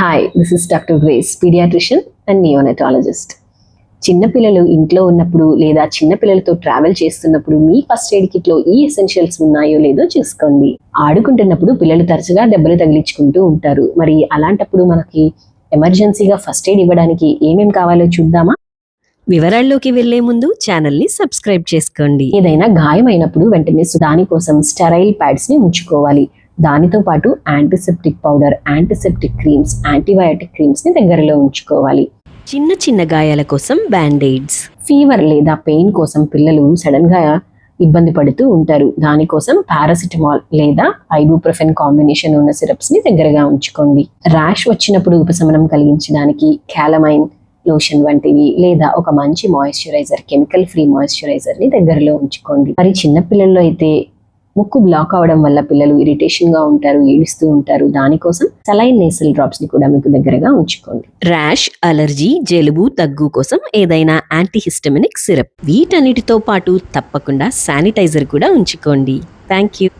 Hi this is doctor Grace pediatrician and neonatologist చిన్నపిల్లలు ఇంట్లో ఉన్నప్పుడు లేదా చిన్నపిల్లలతో ట్రావెల్ చేస్తున్నప్పుడు మీ ఫస్ట్ ఎయిడ్ కిట్లో ఈ ఎసెన్షియల్స్ ఉన్నాయో లేదో చూసుకోండి. ఆడుకుంటున్నప్పుడు పిల్లలు తరచుగా దెబ్బలు తగిలించుకుంటూ ఉంటారు. మరి అలాంటప్పుడు మనకి ఎమర్జెన్సీగా ఫస్ట్ ఎయిడ్ ఇవ్వడానికి ఏమేం కావాలో చూద్దామా? వివరాల్లోకి వెళ్ళే ముందు ఛానల్ని సబ్స్క్రైబ్ చేసుకోండి. ఏదైనా గాయమైనప్పుడు వెంటనే సు- దానికోసం స్టెరైల్ ప్యాడ్స్ని ఉంచుకోవాలి. దానితో పాటు antiseptic powder antiseptic creams antibiotic క్రీమ్స్ని దగ్గరలో ఉంచుకోవాలి. చిన్న చిన్న గాయాల కోసం బ్యాండేడ్స్ ఫీవర్ లేదా పెయిన్ కోసం పిల్లలు సడన్గా ఇబ్బంది పడుతూ ఉంటారు. దానికోసం పారాసిటమాల్ లేదా ఐబుప్రొఫెన్ కాంబినేషన్ ఉన్న సిరప్స్ని దగ్గరగా ఉంచుకోండి. ర్యాష్ వచ్చినప్పుడు ఉపశమనం కలిగించడానికి క్యాలమైన్ లోషన్ వంటివి లేదా ఒక మంచి మాయిశ్చరైజర్ కెమికల్ ఫ్రీ మాయిశ్చరైజర్ని దగ్గరలో ఉంచుకోండి. మరి చిన్న పిల్లల్లో అయితే ముక్కు బ్లాక్ అవడం వల్ల పిల్లలు ఇరిటేషన్గా ఉంటారు ఏడుస్తూ ఉంటారు. దానికోసం సలైన్ నేసల్ డ్రాప్స్ని కూడా మీకు దగ్గరగా ఉంచుకోండి. ర్యాష్ అలర్జీ జలుబు దగ్గు కోసం ఏదైనా యాంటీహిస్టమినిక్ సిరప్ వీటన్నిటితో పాటు తప్పకుండా శానిటైజర్ కూడా ఉంచుకోండి. Thank you